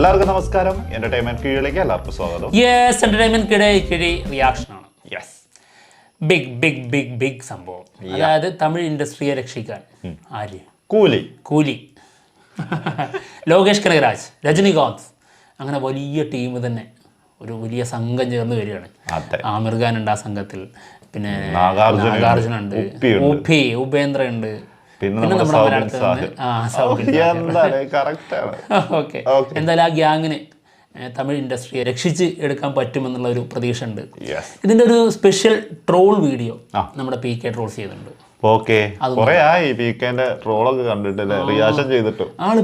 എല്ലാവർക്കും നമസ്കാരം. എന്റർടൈൻമെന്റ് കീഴിലേക്ക് എല്ലാവർക്കും സ്വാഗതം. യെസ് എന്റർടൈൻമെന്റ് കിട കിഴി റിയാക്ഷൻ ആണ്. Yes big big big big സംഭവം. അതായത് തമിഴ് ഇൻഡസ്ട്രിയെ രക്ഷിക്കാൻ. ആര്? കൂലി. കൂലി. ലോകേഷ് കനകരാജ് രജനികാന്ത്. അങ്ങനെ വലിയ ടീം തന്നെ. ഒരു വലിയ സംഘം ചേർന്ന് വരികയാണ്. ആമിർ ഖാൻ ഉണ്ട് ആ സംഘത്തിൽ. പിന്നെ നാഗാർജുന ഉണ്ട്. ഉപ്പി ഉപേന്ദ്ര ഉണ്ട് പിന്നെ ഓക്കെ. എന്തായാലും ആ ഗ്യാങ്ങിന് തമിഴ് ഇൻഡസ്ട്രിയെ രക്ഷിച്ച് എടുക്കാൻ പറ്റുമെന്നുള്ള ഒരു പ്രതീക്ഷ ഉണ്ട് ഇതിന്റെ ഇതിന്റെ ഒരു സ്പെഷ്യൽ ട്രോൾ വീഡിയോ നമ്മുടെ പി കെ ട്രോൾസ് ചെയ്യുന്നുണ്ട്. ഓക്കെ കൊറേ ആയി പി കെന്റെ കണ്ടിട്ടില്ലേ? റിയാക്ഷൻ ചെയ്തിട്ട്.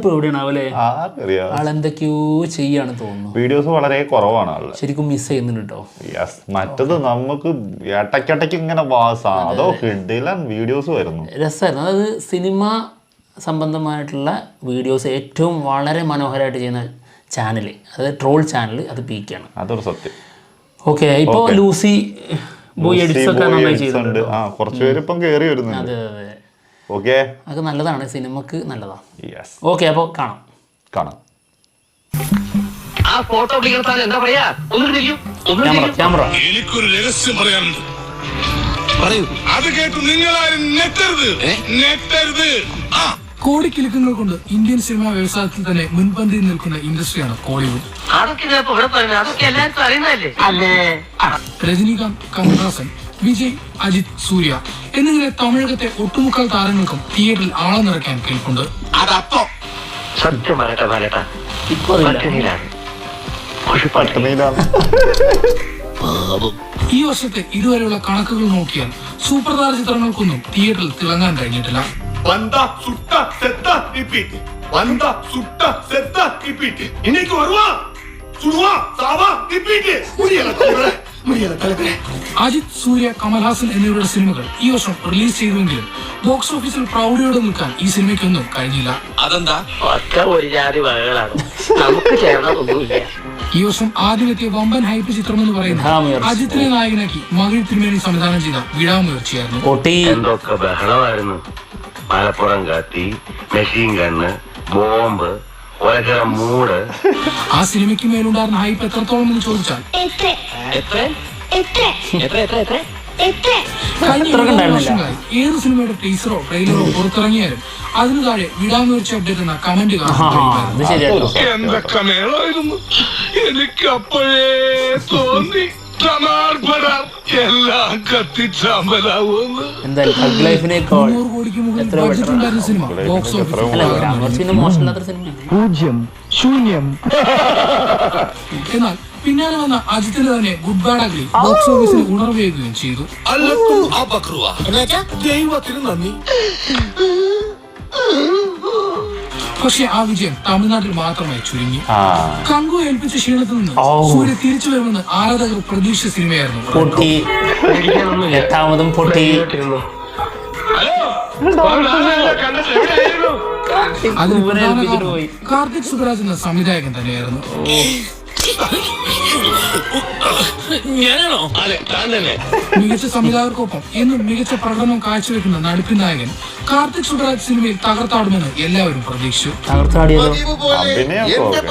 എവിടെയാണ് അവലെ ആർക്കറിയാം ആളെന്തൊക്കെയോ ചെയ്യാണ് തോന്നുന്നു. വീഡിയോസ് വളരെ കുറവാണ് ശരിക്കും മിസ് ചെയ്യുന്നുണ്ട് യെസ് മറ്റത് നമുക്ക് ഇടയ്ക്കിടയ്ക്ക് ഇങ്ങനെ വാ- അതോ കിഡിലൻ വീഡിയോസ് വരുന്നു. രസമായിരുന്നു. അതായത് സിനിമ സംബന്ധമായിട്ടുള്ള വീഡിയോസ് ഏറ്റവും വളരെ മനോഹരമായിട്ട് ചെയ്യുന്ന ചാനൽ അതായത് ട്രോൾ ചാനൽ അത് പീക്കാണ്. അതൊരു സത്യം. ഓക്കെ ഇപ്പോൾ ലൂസി ചെയ്തിട്ടുണ്ട് ആ ഇപ്പം വരുന്നുണ്ട്. അതെ നല്ലതാണ്. സിനിമക്ക് നല്ലതാണ് യെസ് ഓക്കെ അപ്പോൾ കാണാം. കാണാം. ആ ഫോട്ടോ എന്താ പറയാ? എനിക്കൊരു രഹസ്യം പറയാനുണ്ട്. പറയൂ. അത് കേട്ട് നിങ്ങളാരും നെറ്റരുത് നെറ്റരുത് ആ. കോടിക്കിലുക്കങ്ങൾ കൊണ്ട് ഇന്ത്യൻ സിനിമാ വ്യവസായത്തിൽ തന്നെ മുൻപന്തിയിൽ നിൽക്കുന്ന ഇൻഡസ്ട്രിയാണ് കോളിവുഡ്. രജനീകാന്ത് കമൽഹാസൻ വിജയ് അജിത് സൂര്യ എന്നിങ്ങനെ തമിഴകത്തെ ഒട്ടുമുക്കാൽ താരങ്ങൾക്കും തിയേറ്ററിൽ ആളം നിറയ്ക്കാൻ കേൾപ്പുണ്ട്. ഈ വർഷത്തെ ഇതുവരെയുള്ള കണക്കുകൾ നോക്കിയാൽ സൂപ്പർ താര ചിത്രങ്ങൾക്കൊന്നും തിയേറ്ററിൽ തിളങ്ങാൻ കഴിഞ്ഞിട്ടില്ല. வந்தா சுட்டா செத்தா ரிப்பீட் வந்தா சுட்டா செத்தா ரிப்பீட் இன்னைக்கு வருவான் சுடுவான் சாவா ரிப்பீட் முடியல தலைவரே முடியல தலைவரே അജിത് സൂര്യ കമൽഹാസൻ എന്നിവരുടെ സിനിമകൾ ഈ വർഷം റിലീസ് ചെയ്തുവെങ്കിലും ബോക്സ് ഓഫീസിൽ പ്രൗഢിയോടെ നിൽക്കാൻ ഈ സിനിമയ്ക്കൊന്നും കഴിഞ്ഞില്ല ഒറ്റ ഒരു ജാതി വകകളാണ് നമുക്ക് ചേർന്നതൊന്നുമില്ല ഈ വർഷം ആദ്യമെത്തിയ വമ്പൻ ഹൈപ്പ് ചിത്രം എന്ന് പറയുന്നത് വിടാമുയർച്ചി. അജിത്തിനെ നായകനാക്കി മകൾ തിരുമേനി സംവിധാനം ചെയ്ത വിടാമുയർച്ചയായിരുന്നു പൊട്ടി എന്തൊക്കെ ബഹളമായിരുന്നു മലപ്പുറം കത്തി മെഷീൻ ഗണ്ണ് ബോംബ് ഒരക്കര മൂട്. ആ സിനിമയ്ക്ക് മേലുണ്ടായിരുന്ന ഹൈപ്പ് എത്രത്തോളം എന്ന് ചോദിച്ചാൽ? ഏത് സിനിമയുടെ ടീസറോ ട്രെയിലറോ പുറത്തിറങ്ങിയാലും അതിനു താഴെ വിടാമുയർച്ച അപ്ഡേറ്റ് എന്ന കമന്റ് എന്തൊക്കെ മേളായിരുന്നു? എനിക്ക് അപ്പോഴേ തോന്നി എല്ലാം കത്തിച്ചാമ്പലാവുമെന്ന്. എന്തായാലും തഗ് ലൈഫിനേക്കാൾ ബഡ്ജറ്റ് better. സിനിമ ബോക്സ് പിന്നെ മോശമില്ലാത്തൊരു സിനിമയാണ് പൂജ്യം ശൂന്യം. എന്നാൽ പിന്നാലെ വന്ന അജിത്തിന്റെ തന്നെ ഗുഡ് ബാഡ് അഗ്ലി ബോക്സ് ഓഫീസിൽ ഉണർവേകുകയും ചെയ്തു. ദൈവത്തിന് നന്ദി. പക്ഷേ ആ വിജയം തമിഴ്നാട്ടിൽ മാത്രമായി ചുരുങ്ങി. കങ്കു ഏൽപ്പിച്ച ക്ഷീണത്തിൽ നിന്ന് സൂര്യ തിരിച്ചു വരുമെന്ന് ആരാധകർ പ്രതീക്ഷിച്ച സിനിമയായിരുന്നു. പൊട്ടി. എട്ടാമതും പൊട്ടി. അതിന് ഇവനെ പ്രധാന ഏൽപ്പിച്ചിട്ട് കാരണം പോയി. കാർത്തിക് സുബരാജ് എന്ന സംവിധായകൻ തന്നെയായിരുന്നു. ഞാനാണോ? അതെ താൻ തന്നെ. മികച്ച സംവിധായകർക്കൊപ്പം എന്നും മികച്ച പ്രകടനം കാഴ്ചവെക്കുന്ന നടുപ്പ് നായകൻ കാർത്തിക് സുബരാജ് സിനിമയിൽ തകർത്താടുമെന്ന് എല്ലാവരും പ്രതീക്ഷിച്ചു. തകർത്താടിയതോ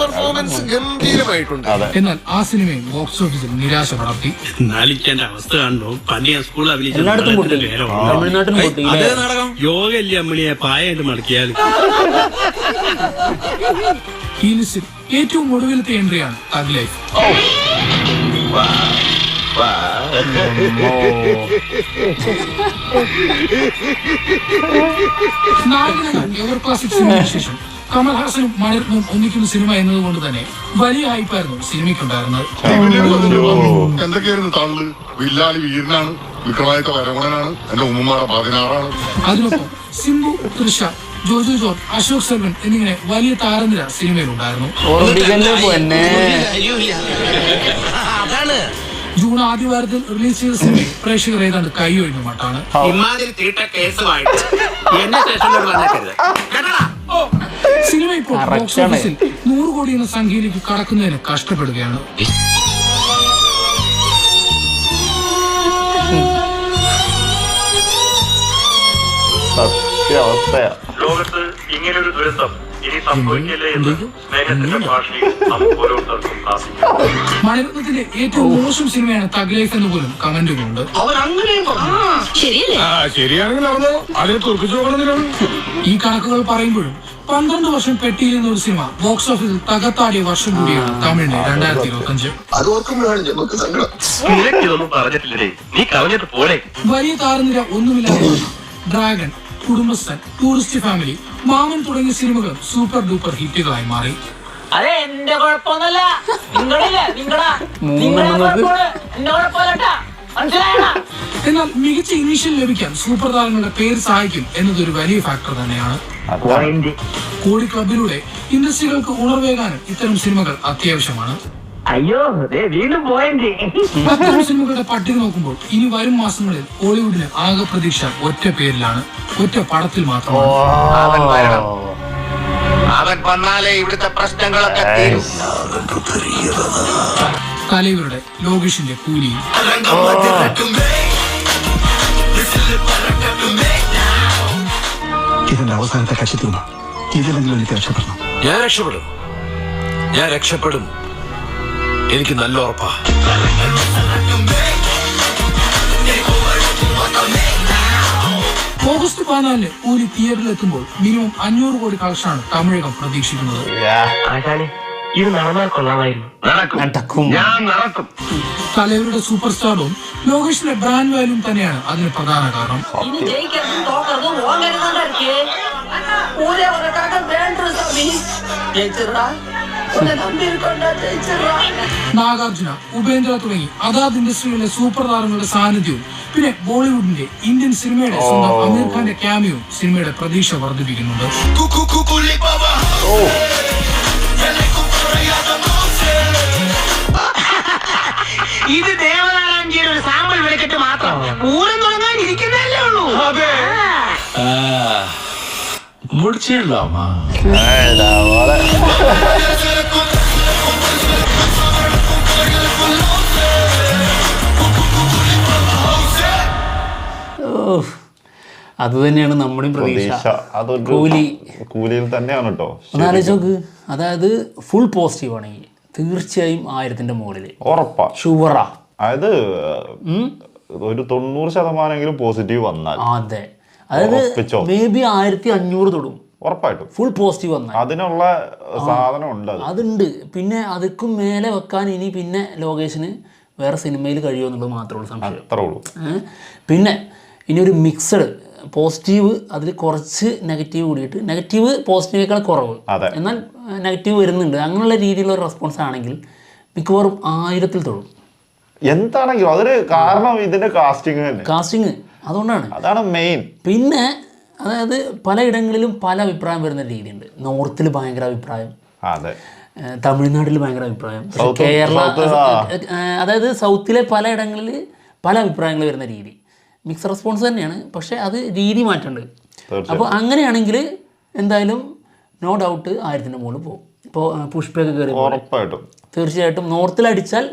പെർഫോമൻസ് ഗംഭീരമായിട്ടുണ്ട്. എന്നാൽ ആ സിനിമയും ബോക്സ് ഓഫീസിൽ നിരാശ പടർത്തി. നാലിക്കേണ്ട അവസ്ഥ കണ്ടോ? പണ്ട് സ്കൂൾ സ്കൂളിൽ അഭിനയിച്ച എല്ലായിടത്തും പൊട്ടി. നാടകത്തിന്റെ പേരാ ഓർമ്മ. തമിഴ്നാട്ടിലും പൊട്ടി ഇല്ലേ? യോഗ ഇല്ലേ അമ്മിളിയെ പായായിട്ട് മടക്കിയാൽ? ഈ ലിസ്റ്റിൽ ഏറ്റവും ഒടുവിലത്തെ എൻട്രിയാണ് തഗ് ലൈഫ് നായകനെന്ന എവർ ക്ലാസിക് സിനിമയ്ക്ക് ശേഷം കമൽഹാസനും മണിരത്നവും ഒന്നിക്കുന്ന സിനിമ എന്നതുകൊണ്ട് തന്നെ വലിയ ഹൈപ്പായിരുന്നു സിനിമയ്ക്കുണ്ടായിരുന്നത്. എന്തൊക്കെയായിരുന്നു തള്ളു വില്ലാളി വീരനാണ് വിക്രമാദിത്യ വരമണനാണ് എന്റെ ഉമ്മമാരുടെ പതിനാറാണ്. അതിനൊപ്പം സിംബു തൃഷ ജോജു ജോൺ അശോക് സെൽവൻ എന്നിങ്ങനെ വലിയ താരനിര സിനിമയിലുണ്ടായിരുന്നു. അതാണ്. ജൂൺ ആദ്യ വാരത്തിൽ റിലീസ് ചെയ്ത സിനിമ പ്രേക്ഷകർ ഏതാണ്ട് കൈ ഒഴിഞ്ഞ മട്ടാണ്. ഇമാതിരി തീട്ട കേസുമായിട്ട് എന്നെ സ്റ്റേഷനിലോട്ട് വന്നേക്കരുത് കേട്ടോടാ? സിനിമ ഇപ്പോൾ ബോക്സ്. ഓഫീസിൽ നൂറ് കോടി എന്ന സംഖ്യയിലേക്ക് കടക്കുന്നതിന് കഷ്ടപ്പെടുകയാണ്. ലോകത്ത് ഇങ്ങനൊരു ദുരന്തം ഇനി സംഭവിക്കല്ലേ എന്ന് സ്നേഹത്തിന്റെ ഭാഷയിൽ നമുക്ക് ഓരോരുത്തർക്കും പ്രാർത്ഥിക്കാം. മണിരത്നത്തിന്റെ ഏറ്റവും മോശം സിനിമയാണ് തഗ് ലൈഫ് എന്ന് പോലും കമന്റുകളുണ്ട് ശരിയല്ലേ? ആ ശരിയാണെങ്കിൽ നടന്നോ അതിനെ തുറക്കിച്ചു നോക്കണമെന്നില്ല. ഈ കണക്കുകൾ പറയുമ്പോഴും പന്ത്രണ്ട് വർഷം പെട്ടിയിരുന്ന ഒരു സിനിമ ബോക്സ് ഓഫീസിൽ തകർത്താടിയ വർഷം കൂടിയാണ് തമിഴിന്റെ രണ്ടായിരത്തി ഇരുപത്തി അഞ്ച് അത് ഓർക്കുമ്പോഴാണ് നമുക്ക് സങ്കടം. നിനക്കിതൊന്നും പറഞ്ഞിട്ടില്ലേ നീ കളഞ്ഞിട്ട് വലിയ താരനിര ഒന്നുമില്ലാതെ ഡ്രാഗൺ കുടുംബസ്ഥൻ ടൂറിസ്റ്റ് ഫാമിലി മാമൻ തുടങ്ങിയ സിനിമകൾ സൂപ്പർ ഡൂപ്പർ ഹിറ്റുകളായി മാറി. അതെ എന്റെ കുഴപ്പമൊന്നുമല്ല. നിങ്ങളില്ല? നിങ്ങളാ മൂന്നെണ്ണം നോക്ക്. എന്റെ കുഴപ്പമില്ലട്ടാ. മനസ്സിലായണ എന്നാൽ മികച്ച ഇനീഷ്യൽ ലഭിക്കാൻ സൂപ്പർ താരങ്ങളുടെ പേര് സഹായിക്കും എന്നതൊരു വലിയ ഫാക്ടർ തന്നെയാണ്. കോടി ക്ലബിലൂടെ ഇൻഡസ്ട്രികൾക്ക് ഉണർവേകാനും ഇത്തരം സിനിമകൾ അത്യാവശ്യമാണ്. അയ്യോ വീണ്ടും പോയെങ്കിൽ അത്തരം സിനിമകളുടെ പട്ടിക നോക്കുമ്പോൾ ഇനി വരും മാസങ്ങളിൽ ഹോളിവുഡിന് ആകെ പ്രതീക്ഷ ഒറ്റ പേരിലാണ്. ഒറ്റ പടത്തിൽ മാത്രമാണ്. അവൻ വന്നാലേ ഇവിടുത്തെ പ്രശ്നങ്ങളൊക്കെ കലൈവരുടെ ലോകേഷിന്റെ കൂലി. ഇതിന്റെ അവസാനത്തെ കശിത്തൂമ ഇതിലെങ്കിലും എനിക്ക് രക്ഷപ്പെടണം. ഞാൻ രക്ഷപ്പെടും. ഞാൻ രക്ഷപ്പെടും. എനിക്ക് നല്ല ഉറപ്പാ. ഓഗസ്റ്റ് പതിനാലിന് ഒരു തിയേറ്ററിൽ എത്തുമ്പോൾ മിനിമം അഞ്ഞൂറ് കോടി കളക്ഷനാണ് തമിഴകം പ്രതീക്ഷിക്കുന്നത്. ഇത് നടന്നാൽ കൊള്ളാമായിരുന്നു. കലൈവരുടെ സൂപ്പർ സ്റ്റാറും ലോകേഷിന്റെ ബ്രാൻഡ് വാല്യൂം തന്നെയാണ് അതിന് പ്രധാന കാരണം. ഇനി നാഗാർജുന ഉപേന്ദ്ര തുടങ്ങി അതാത് ഇൻഡസ്ട്രിയിലെ സൂപ്പർ താരങ്ങളുടെ സാന്നിധ്യവും പിന്നെ ബോളിവുഡിന്റെ ഇന്ത്യൻ സിനിമയുടെ സ്വന്തം അമീർ ഖാന്റെ ക്യാമിയോ സിനിമയുടെ പ്രതീക്ഷ വർദ്ധിപ്പിക്കുന്നുണ്ട്. ഇത് ദേവനാരായണജിയുടെ ഒരു സാമ്പിൾ വെടിക്കെട്ട് മാത്രം പൂരം തുടങ്ങാൻ ഇരിക്കുന്നല്ലേ ഉള്ളൂ. അതെ. முடிச்சிடலாமா അത് തന്നെയാണ് നമ്മുടെയും പ്രതീക്ഷ. കൂലി. കൂലിയിൽ തന്നെയാണ് കേട്ടോ അതായത് ഫുൾ പോസിറ്റീവ് ആണെങ്കിൽ തീർച്ചയായും ആയിരത്തിന്റെ മുകളിൽ ഉറപ്പാ. ഷുവറാ അതായത് ഒരു തൊണ്ണൂറ് ശതമാനമെങ്കിലും പോസിറ്റീവ് വന്നാൽ. അതെ. അതായത്? മേ ബി ആയിരത്തി അഞ്ഞൂറ് തൊടും. ഉറപ്പായിട്ടും. ഫുൾ പോസിറ്റീവ് വന്നാൽ. അതിനുള്ള സാധനം ഉണ്ട് അത്. അതുണ്ട്. പിന്നെ അതിക്കും മേലെ വെക്കാൻ ഇനി പിന്നെ ലോകേഷിന് വേറെ സിനിമയിൽ കഴിയുമോ എന്നുള്ളത് മാത്രമേ ഉള്ളൂ സംശയം. അത്രേ ഉള്ളൂ. പിന്നെ ഇനി ഒരു മിക്സഡ് പോസിറ്റീവ് അതിൽ കുറച്ച് നെഗറ്റീവ് കൂടിയിട്ട് നെഗറ്റീവ് പോസിറ്റീവേക്കാൾ കുറവ്. എന്നാൽ നെഗറ്റീവ് വരുന്നുണ്ട്. അങ്ങനെയുള്ള രീതിയിലുള്ള റെസ്പോൺസ് ആണെങ്കിൽ മിക്കവാറും ആയിരത്തിൽ തൊഴും. എന്താണെങ്കിലും അതൊരു കാരണം ഇതിന്റെ കാസ്റ്റിംഗ് കാസ്റ്റിംഗ് അതുകൊണ്ടാണ്. അതാണ് മെയിൻ പിന്നെ അതായത് പലയിടങ്ങളിലും പല അഭിപ്രായം വരുന്ന രീതിയുണ്ട്. നോർത്തിൽ ഭയങ്കര അഭിപ്രായം. അതെ. തമിഴ്നാട്ടിൽ ഭയങ്കര അഭിപ്രായം. കേരള അതായത് സൗത്തിലെ പലയിടങ്ങളിൽ പല അഭിപ്രായങ്ങൾ വരുന്ന രീതി. മിക്സ് റെസ്പോൺസ് തന്നെയാണ്. പക്ഷേ അത് രീതി മാറ്റമുണ്ട് അപ്പോൾ അങ്ങനെയാണെങ്കിൽ എന്തായാലും നോ ഡൗട്ട് ആയിരത്തിന്റെ മുകളിൽ പോകും. ഇപ്പോൾ പുഷ്പയൊക്കെ കയറി. ഉറപ്പായിട്ടും. തീർച്ചയായിട്ടും നോർത്തിൽ അടിച്ചാൽ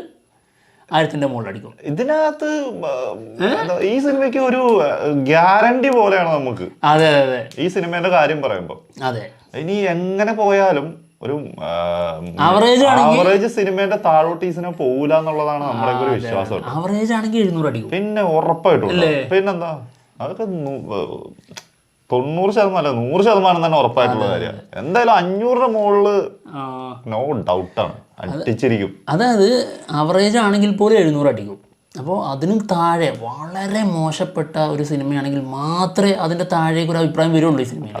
ആയിരത്തിന്റെ മുകളിൽ അടിക്കും. ഇതിനകത്ത് ഈ സിനിമയ്ക്ക് ഒരു ഗ്യാരണ്ടി പോലെയാണ് നമുക്ക്. അതെ അതെ അതെ. ഈ സിനിമേന്റെ കാര്യം പറയുമ്പോൾ അതെ. ഇനി എങ്ങനെ പോയാലും ഒരു അവറേജ് സിനിമയുടെ ആവറേജ് സിനിമേന്റെ താഴോട്ട് ഈ സിനിമ പോകൂല എന്നുള്ളതാണ് നമ്മുടെ ഒരു വിശ്വാസം. ആവറേജ് ആണെങ്കിൽ എഴുന്നൂറ് അടിക്കും. പിന്നെ ഉറപ്പായിട്ടും? പിന്നെന്താ? അതൊക്കെ തൊണ്ണൂറ് ശതമാനം അല്ല നൂറ് ശതമാനം തന്നെ ഉറപ്പായിട്ടുള്ള കാര്യമാണ്. എന്തായാലും അഞ്ഞൂറിന് മുകളിൽ നോ ഡൗട്ടാണ് അടിച്ചിരിക്കും. അതായത് അവറേജ് ആണെങ്കിൽ പോലും എഴുന്നൂറ് അടിക്കും. അപ്പോൾ അതിനും താഴെ വളരെ മോശപ്പെട്ട ഒരു സിനിമയാണെങ്കിൽ മാത്രമേ അതിന്റെ താഴേക്ക് ഒരു അഭിപ്രായം വരുള്ളൂ ഈ സിനിമയിൽ.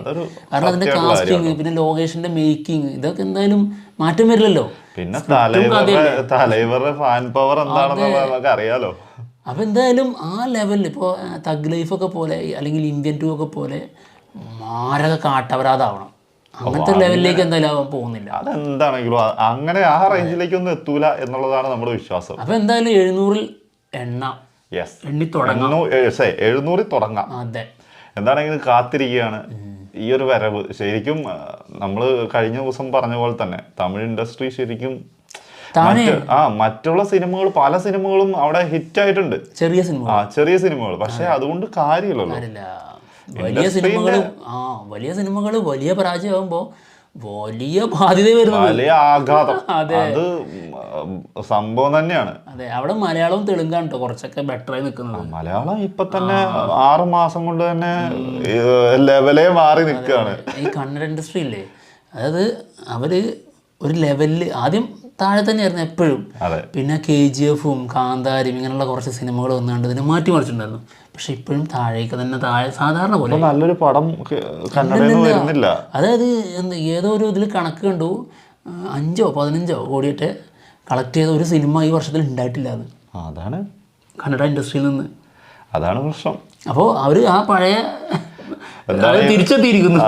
കാരണം അതിന്റെ കാസ്റ്റിംഗ് പിന്നെ ലോകേഷിന്റെ മേക്കിംഗ് ഇതൊക്കെ എന്തായാലും മാറ്റം വരില്ലല്ലോ. പിന്നെ തലൈവറുടെ ഫാൻ പവർ എന്താണെന്ന് നമുക്ക് അറിയാലോ. അപ്പോൾ എന്തായാലും ആ ലെവലിൽ ഇപ്പോൾ തഗ് ലൈഫ് ഒക്കെ പോലെ അല്ലെങ്കിൽ ഇന്ത്യൻ ടു ഒക്കെ പോലെ മാരക കാട്ടവരാതാവണം. അങ്ങനത്തെ ലെവലിലേക്ക് എന്തായാലും പോകുന്നില്ല. അതെന്താണെങ്കിലും അങ്ങനെ ആ റേഞ്ചിലേക്ക് ഒന്നും എത്തൂല എന്നുള്ളതാണ് നമ്മുടെ വിശ്വാസം. അപ്പോൾ എന്തായാലും എഴുന്നൂറിൽ എണ്ണ. എണ്ണി തുടങ്ങാം. എഴുന്നൂറിൽ തുടങ്ങാം. അതെ. എന്താണെങ്കിലും കാത്തിരിക്കുകയാണ്. ഈ ഒരു വരവ്. ശരിക്കും നമ്മൾ കഴിഞ്ഞ ദിവസം പറഞ്ഞ പോലെ തന്നെ തമിഴ് ഇൻഡസ്ട്രി ശരിക്കും ആ മറ്റുള്ള സിനിമകൾ പല സിനിമകളും അവിടെ ഹിറ്റ് ആയിട്ടുണ്ട് ചെറിയ സിനിമ ആ ചെറിയ സിനിമകൾ. പക്ഷെ അതുകൊണ്ട് കാര്യമില്ലല്ലോ. വലിയ സിനിമകൾ ആ വലിയ സിനിമകൾ വലിയ പരാജയമാകുമ്പോൾ വലിയ ബാധ്യത വരുന്നത്. വലിയ ആഘാതം. അതെ. അത് സംഭവം തന്നെയാണ്. അതെ അവിടെ മലയാളവും തെലുങ്കാണ് കേട്ടോ കുറച്ചൊക്കെ ബെറ്ററായി നിൽക്കുന്നത്. മലയാളം ഇപ്പൊ തന്നെ ആറ് മാസം കൊണ്ട് തന്നെ ലെവലേ മാറി നിൽക്കുകയാണ്. ഈ കന്നഡ ഇൻഡസ്ട്രി ഇല്ലേ അതായത് അവർ ഒരു ലെവലിൽ ആദ്യം താഴെ തന്നെയായിരുന്നു എപ്പോഴും. പിന്നെ കെ ജി എഫും കാന്താരും ഇങ്ങനെയുള്ള കുറച്ച് സിനിമകൾ വന്നുകൊണ്ട് ഇതിനെ മാറ്റി മറിച്ചിട്ടുണ്ടായിരുന്നു. പക്ഷെ ഇപ്പോഴും താഴേക്ക് തന്നെ താഴെ സാധാരണ പോലെ നല്ലൊരു പടം വരുന്നില്ല. അതായത് എന്ത് ഏതോ ഒരു ഇതിൽ കണക്ക് കണ്ടു. അഞ്ചോ പതിനഞ്ചോ കോടിയിട്ട് കളക്ട് ചെയ്ത ഒരു സിനിമ ഈ വർഷത്തിൽ ഉണ്ടായിട്ടില്ല അത്. അതാണ്. കന്നഡ ഇൻഡസ്ട്രിയിൽ നിന്ന്. അതാണ് പ്രശ്നം. അപ്പോൾ അവർ ആ പഴയ തിരിച്ചെത്തിയിരിക്കുന്നു.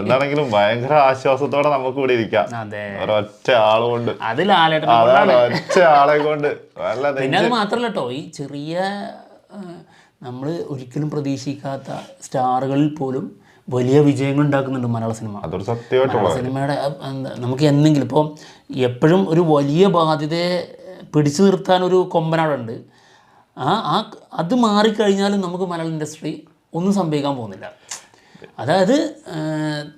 എന്താണെങ്കിലും ഭയങ്കര ആശ്വാസത്തോടെ നമുക്ക് ഇവിടെ ഇരിക്കാം. ഒരൊറ്റ ആളുകൊണ്ട്. അത് ഒറ്റ ആളെ കൊണ്ട്. പിന്നെ അത് മാത്രല്ല കേട്ടോ ഈ ചെറിയ നമ്മൾ ഒരിക്കലും പ്രതീക്ഷിക്കാത്ത സ്റ്റാറുകളിൽ പോലും വലിയ വിജയങ്ങൾ ഉണ്ടാക്കുന്നുണ്ട് മലയാള സിനിമ. അതൊരു സത്യമായിട്ടുള്ള സിനിമയുടെ നമുക്ക് എന്തെങ്കിലും ഇപ്പോൾ എപ്പോഴും ഒരു വലിയ ബാധ്യതയെ പിടിച്ചു നിർത്താൻ ഒരു കൊമ്പനാടുണ്ട് ആ ആ അത് മാറിക്കഴിഞ്ഞാലും നമുക്ക് മലയാള ഇൻഡസ്ട്രി ഒന്നും സംഭവിക്കാൻ പോകുന്നില്ല. അതായത്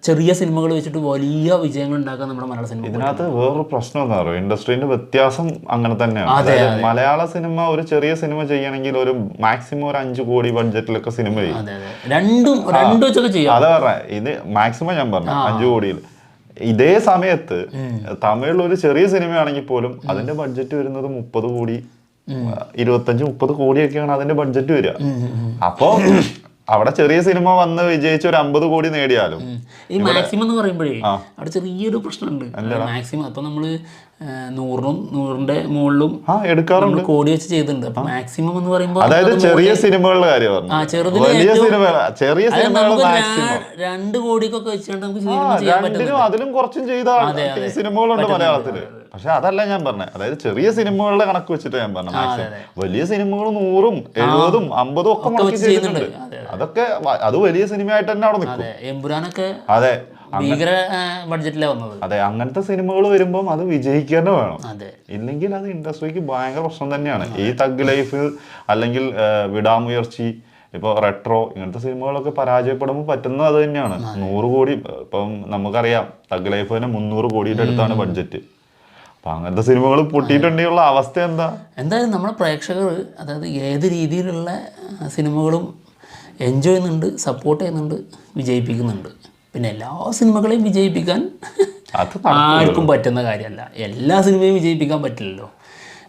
ചെറിയ സിനിമകൾ വെച്ചിട്ട് വലിയ വിജയങ്ങൾ ഉണ്ടാക്കാൻ നമ്മുടെ മലയാള സിനിമ ഇതിനകത്ത് വേറൊരു പ്രശ്നം എന്താ പറയുക ഇൻഡസ്ട്രീന്റെ വ്യത്യാസം അങ്ങനെ തന്നെയാണ്. മലയാള സിനിമ ഒരു ചെറിയ സിനിമ ചെയ്യണമെങ്കിൽ ഒരു മാക്സിമം ഒരു അഞ്ചു കോടി ബഡ്ജറ്റിലൊക്കെ സിനിമ ചെയ്യും. രണ്ടും രണ്ടും വെച്ചൊക്കെ ചെയ്യാം. അതാ പറഞ്ഞ. ഇത് മാക്സിമം ഞാൻ പറഞ്ഞു. അഞ്ചു കോടിയിൽ. ഇതേ സമയത്ത് തമിഴിൽ ഒരു ചെറിയ സിനിമയാണെങ്കിൽ പോലും അതിന്റെ ബഡ്ജറ്റ് വരുന്നത് മുപ്പത് കോടി ഇരുപത്തഞ്ച് മുപ്പത് കോടിയൊക്കെയാണ് അതിന്റെ ബഡ്ജറ്റ് വരിക. അപ്പോ അവിടെ ചെറിയ സിനിമ വന്ന് വിജയിച്ച ഒരു അമ്പത് കോടി നേടിയാലും. ഈ മാക്സിമം എന്ന് പറയുമ്പോഴേ അവിടെ ചെറിയൊരു പ്രശ്നമുണ്ട്. മാക്സിമം. അപ്പൊ നമ്മൾ നൂറിനും നൂറിന്റെ മുകളിലും ആ എടുക്കാറുണ്ട്. കോടി വെച്ച് ചെയ്തിട്ടുണ്ട്. അപ്പൊ മാക്സിമം എന്ന് പറയുമ്പോൾ അതായത് ചെറിയ സിനിമകളുടെ കാര്യം ആ ചെറിയ ര- രണ്ട് കോടിക്കൊക്കെ വെച്ചുകൊണ്ട് നമുക്ക് സിനിമ ചെയ്യാൻ അതിലും കുറച്ചും ചെയ്ത. സിനിമകളുണ്ട് മലയാളത്തിൽ. പക്ഷെ അതല്ല ഞാൻ പറഞ്ഞത് അതായത് ചെറിയ സിനിമകളുടെ കണക്ക് വെച്ചിട്ട് ഞാൻ പറഞ്ഞത്. മാക്സിമം വലിയ സിനിമകൾ നൂറും എഴുപതും അമ്പതും ഒക്കെ മുടക്കി ചെയ്യുന്നുണ്ട്. അതൊക്കെ അത് വലിയ സിനിമയായിട്ട് തന്നെ അവിടെ നിൽക്കും. അതെ. ഭീകര ബഡ്ജറ്റിലാണ് വന്നത്. അതെ അങ്ങനത്തെ സിനിമകൾ വരുമ്പോൾ അത് വിജയിക്കുക തന്നെ വേണം. ഇല്ലെങ്കിൽ അത് ഇൻഡസ്ട്രിക്ക് ഭയങ്കര പ്രശ്നം തന്നെയാണ്. ഈ തഗ് ലൈഫ് അല്ലെങ്കിൽ വിടാമുയർച്ചി ഇപ്പോൾ റെട്രോ ഇങ്ങനത്തെ സിനിമകളൊക്കെ പരാജയപ്പെടുമ്പോൾ പറ്റുന്നത് അത് തന്നെയാണ്. നൂറ് കോടി ഇപ്പം നമുക്കറിയാം തഗ് ലൈഫ് തന്നെ മുന്നൂറ് കോടിയുടെ അടുത്താണ് ബഡ്ജറ്റ് അപ്പൊ അങ്ങനത്തെ സിനിമകൾ പൊട്ടിയിട്ടുണ്ടെങ്കിൽ അവസ്ഥ എന്താ? എന്തായാലും നമ്മുടെ പ്രേക്ഷകർ അതായത് ഏത് രീതിയിലുള്ള സിനിമകളും എൻജോയ് ചെയ്യുന്നുണ്ട് സപ്പോർട്ട് ചെയ്യുന്നുണ്ട് വിജയിപ്പിക്കുന്നുണ്ട്. പിന്നെ എല്ലാ സിനിമകളെയും വിജയിപ്പിക്കാൻ അത് ആർക്കും പറ്റുന്ന കാര്യമല്ല. എല്ലാ സിനിമയും വിജയിപ്പിക്കാൻ പറ്റില്ലല്ലോ.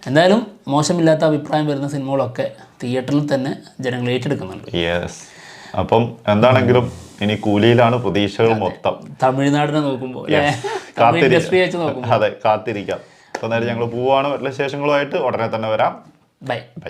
എന്തായാലും മോശമില്ലാത്ത അഭിപ്രായം വരുന്ന സിനിമകളൊക്കെ തിയേറ്ററിൽ തന്നെ ജനങ്ങൾ ഏറ്റെടുക്കുന്നുണ്ട്. അപ്പം എന്താണെങ്കിലും ഇനി കൂലിയിലാണ് പ്രതീക്ഷകൾ മൊത്തം. തമിഴ്നാടിനെ നോക്കുമ്പോൾ അതെ കാത്തിരിക്കാം. അപ്പം നേരം ഞങ്ങൾ പോവാണ്. വല്ല ശേഷങ്ങളുമായിട്ട് ഉടനെ തന്നെ വരാം. Bye bye